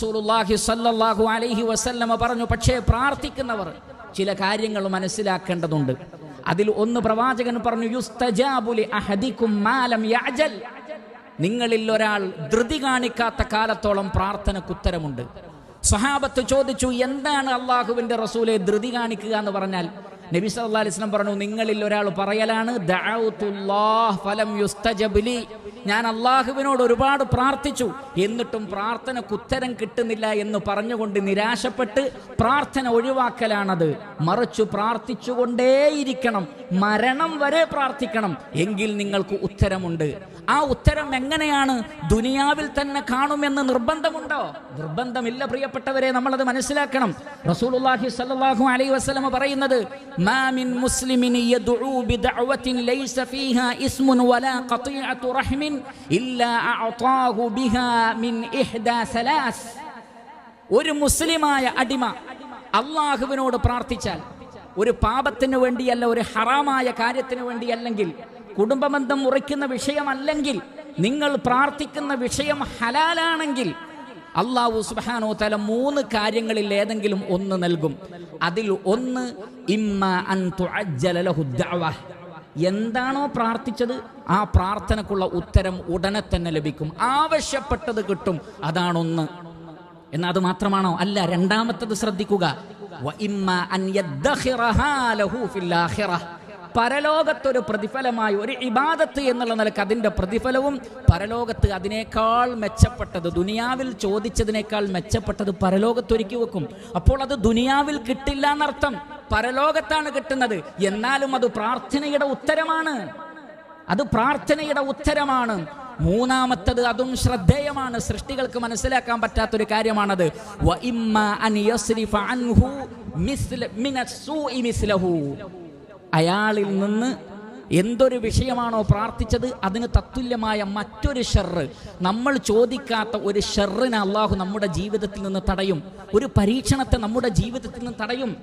റസൂലുള്ളാഹി സല്ലല്ലാഹു അലൈഹി വസല്ലമ പറഞ്ഞു പക്ഷേ പ്രാർത്ഥിക്കുന്നവർ ചില കാര്യങ്ങൾ മനസ്സിലാക്കേണ്ടതുണ്ട്. അതിൽ ഒന്ന് പ്രവാചകൻ പറഞ്ഞു യുസ്തജാബുലി അഹദിക്കും മാലം യഅജൽ. നിങ്ങളിൽ ഒരാൾ ധൃതി കാണിക്കാത്ത കാലത്തോളം പ്രാർത്ഥനക്ക് ഉത്തരമുണ്ട്. സഹാബത്ത് ചോദിച്ചു എന്താണ് അള്ളാഹുവിന്റെ റസൂലെ ധൃതി കാണിക്കുക എന്ന് പറഞ്ഞാൽ? നബി സല്ലാ അലൈഹി വസല്ലം പറഞ്ഞു നിങ്ങളിൽ ഒരാൾ പറയലാണ് ഫലം ഞാൻ അള്ളാഹുവിനോട് ഒരുപാട് പ്രാർത്ഥിച്ചു. എന്നിട്ടും പ്രാർത്ഥന കുത്തരം കിട്ടുന്നില്ല എന്ന് പറഞ്ഞുകൊണ്ട് നിരാശപ്പെട്ട് പ്രാർത്ഥന ഒഴിവാക്കലാണത്. മറിച്ചു പ്രാർത്ഥിച്ചുകൊണ്ടേയിരിക്കണം. മരണം വരെ പ്രാർത്ഥിക്കണം. എങ്കിൽ നിങ്ങൾക്ക് ഉത്തരമുണ്ട്. ആ ഉത്തരം എങ്ങനെയാണ്? ദുനിയാവിൽ തന്നെ കാണുമെന്ന് നിർബന്ധമുണ്ടോ? നിർബന്ധമില്ല പ്രിയപ്പെട്ടവരെ നമ്മളത് മനസ്സിലാക്കണം. റസൂലുള്ളാഹി സ്വല്ലല്ലാഹു അലൈഹി വസല്ലം പറയുന്നത് മാ മിൻ മുസ്ലിമിൻ യദ്ഉ ബിദഅവത്തിൻ ലൈസ ഫീഹാ ഇസ്മുൻ വലാ ഖതീഅത്തു റഹ്മിൻ ഇല്ലാ അഅതാഹു ബിഹാ മിൻ ഇഹ്ദാ സലാസ്. ഒരു മുസ്ലിമായ അടിമ അള്ളാഹുവിനോട് പ്രാർത്ഥിച്ചാൽ ഒരു പാപത്തിന് വേണ്ടിയല്ല ഒരു ഹറാമായ കാര്യത്തിന് വേണ്ടിയല്ലെങ്കിൽ കുടുംബബന്ധം മുറിക്കുന്ന വിഷയമല്ലെങ്കിൽ നിങ്ങൾ പ്രാർത്ഥിക്കുന്ന വിഷയം ഹലാലാണെങ്കിൽ അള്ളാഹു സുബാനോ തല മൂന്ന് കാര്യങ്ങളിൽ ഏതെങ്കിലും ഒന്ന് നൽകും. അതിൽ ഒന്ന് ഇമ്മ. എന്താണോ പ്രാർത്ഥിച്ചത് ആ പ്രാർത്ഥനക്കുള്ള ഉത്തരം ഉടനെ തന്നെ ലഭിക്കും. ആവശ്യപ്പെട്ടത് കിട്ടും അതാണൊന്ന്. എന്നാൽ അത് മാത്രമാണോ? അല്ല രണ്ടാമത്തത് ശ്രദ്ധിക്കുക. ഇമ്മ അൻ പരലോകത്തൊരു പ്രതിഫലമായി ഒരു ഇബാദത്ത് എന്നുള്ള നിലയ്ക്ക് അതിന്റെ പ്രതിഫലവും പരലോകത്ത് അതിനേക്കാൾ മെച്ചപ്പെട്ടത് ദുനിയാവിൽ ചോദിച്ചതിനേക്കാൾ മെച്ചപ്പെട്ടത് പരലോകത്ത് ഒരുക്കി വെക്കും. അപ്പോൾ അത് ദുനിയാവിൽ കിട്ടില്ല എന്നർത്ഥം. പരലോകത്താണ് കിട്ടുന്നത്. എന്നാലും അത് പ്രാർത്ഥനയുടെ ഉത്തരമാണ്. അത് പ്രാർത്ഥനയുടെ ഉത്തരമാണ്. മൂന്നാമത്തത് അതും ശ്രദ്ധേയമാണ്. സൃഷ്ടികൾക്ക് മനസ്സിലാക്കാൻ പറ്റാത്തൊരു കാര്യമാണത്. വ അൻ യസ്രിഫ അൻഹു മിസ്ല മിനസ്സൂഇ മിസ്ലഹു. അയാളിൽ നിന്ന് എന്തൊരു വിഷയമാണോ പ്രാർത്ഥിച്ചത് അതിന് തത്തുല്യമായ മറ്റൊരു ഷെറ് നമ്മൾ ചോദിക്കാത്ത ഒരു ഷെറിനെ അള്ളാഹു നമ്മുടെ ജീവിതത്തിൽ നിന്ന് തടയും. ഒരു പരീക്ഷണത്തെ നമ്മുടെ ജീവിതത്തിൽ നിന്ന് തടയും.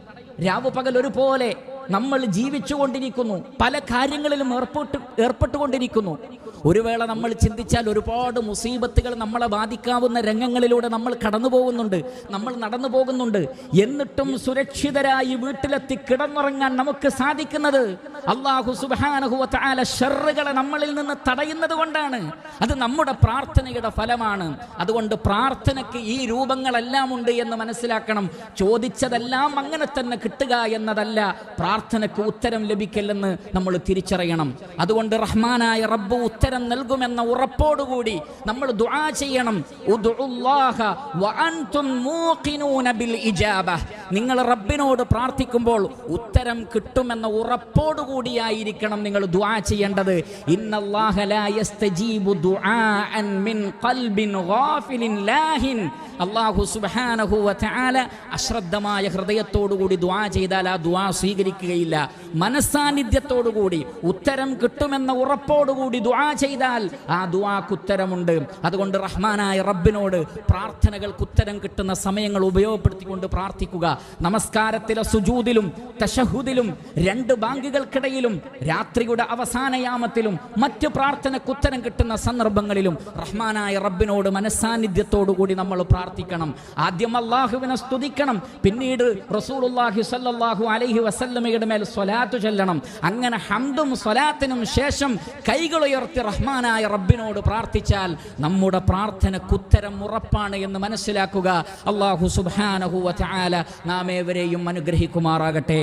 രാവു പകൽ ഒരുപോലെ നമ്മൾ ജീവിച്ചുകൊണ്ടിരിക്കുന്നു. പല കാര്യങ്ങളിലും ഏർപ്പെട്ട് ഏർപ്പെട്ടുകൊണ്ടിരിക്കുന്നു. ഒരു വേള നമ്മൾ ചിന്തിച്ചാൽ ഒരുപാട് മുസീബത്തുകൾ നമ്മളെ ബാധിക്കാവുന്ന രംഗങ്ങളിലൂടെ നമ്മൾ കടന്നു പോകുന്നുണ്ട് നമ്മൾ നടന്നു പോകുന്നുണ്ട് എന്നിട്ടും സുരക്ഷിതരായി വീട്ടിലെത്തി കിടന്നുറങ്ങാൻ നമുക്ക് സാധിക്കുന്നത് അള്ളാഹു സുബാനഹുല ഷെറുകളെ നമ്മളിൽ നിന്ന് തടയുന്നത് കൊണ്ടാണ്. അത് നമ്മുടെ പ്രാർത്ഥനയുടെ ഫലമാണ്. അതുകൊണ്ട് പ്രാർത്ഥനയ്ക്ക് ഈ രൂപങ്ങളെല്ലാം ഉണ്ട് എന്ന് മനസ്സിലാക്കണം. ചോദിച്ചതെല്ലാം അങ്ങനെ തന്നെ കിട്ടുക എന്നതല്ല. പ്രാർത്ഥനയ്ക്ക് ഉത്തരം ലഭിക്കില്ലെന്ന് നമ്മൾ തിരിച്ചറിയണം. അതുകൊണ്ട് റഹ്മാനായ റബ്ബ് ഉത്തരം നൽകുമെന്ന ഉറപ്പോടുകൂടി നമ്മൾ ദുആ ചെയ്യണം. നിങ്ങൾ റബ്ബിനോട് പ്രാർത്ഥിക്കുമ്പോൾ ഉത്തരം കിട്ടുമെന്ന ഉറപ്പോടുകൂടിയായിരിക്കണം നിങ്ങൾ ദുആ ചെയ്യേണ്ടത്. അള്ളാഹു തആല അശ്രദ്ധമായ ഹൃദയത്തോടുകൂടി ദുആ ചെയ്താൽ ആ ദുആ സ്വീകരിക്കുകയില്ല മനസ്സാന്നിധ്യത്തോടുകൂടി ഉത്തരം കിട്ടുമെന്ന ഉറപ്പോടുകൂടി ദുആ ചെയ്താൽ ആ ദുവാക്ക് ഉത്തരമുണ്ട്. അതുകൊണ്ട് റഹ്മാനായ റബ്ബിനോട് പ്രാർത്ഥനകൾക്ക് ഉത്തരം കിട്ടുന്ന സമയങ്ങൾ ഉപയോഗപ്പെടുത്തിക്കൊണ്ട് പ്രാർത്ഥിക്കുക. നമസ്കാരത്തിലെ സുജൂതിലും തശഹുദിലും രണ്ട് ബാങ്കുകൾക്കിടയിലും രാത്രിയുടെ അവസാനയാമത്തിലും മറ്റ് പ്രാർത്ഥനയ്ക്ക് ഉത്തരം കിട്ടുന്ന സന്ദർഭങ്ങളിലും റഹ്മാനായ റബ്ബിനോട് മനസ്സാന്നിധ്യത്തോടുകൂടി നമ്മൾ പ്രാർത്ഥിക്കണം. ആദ്യം അള്ളാഹുവിനെ സ്തുതിക്കണം. പിന്നീട് റസൂലുള്ളാഹി സ്വല്ലല്ലാഹു അലൈഹി വസല്ലമയുടെ മേൽ സ്വലാത്തു ചൊല്ലണം. അങ്ങനെ ഹംദും സ്വലാത്തിനും ശേഷം കൈകൾ ഉയർത്തി റഹ്മാനായ റബ്ബിനോട് പ്രാർത്ഥിച്ചാൽ നമ്മുടെ പ്രാർത്ഥന കുത്തരം ഉറപ്പാണ് എന്ന് മനസ്സിലാക്കുക. അള്ളാഹു സുബ്ഹാനഹു വ തആല നാം ഏവരെയും അനുഗ്രഹിക്കുമാറാകട്ടെ.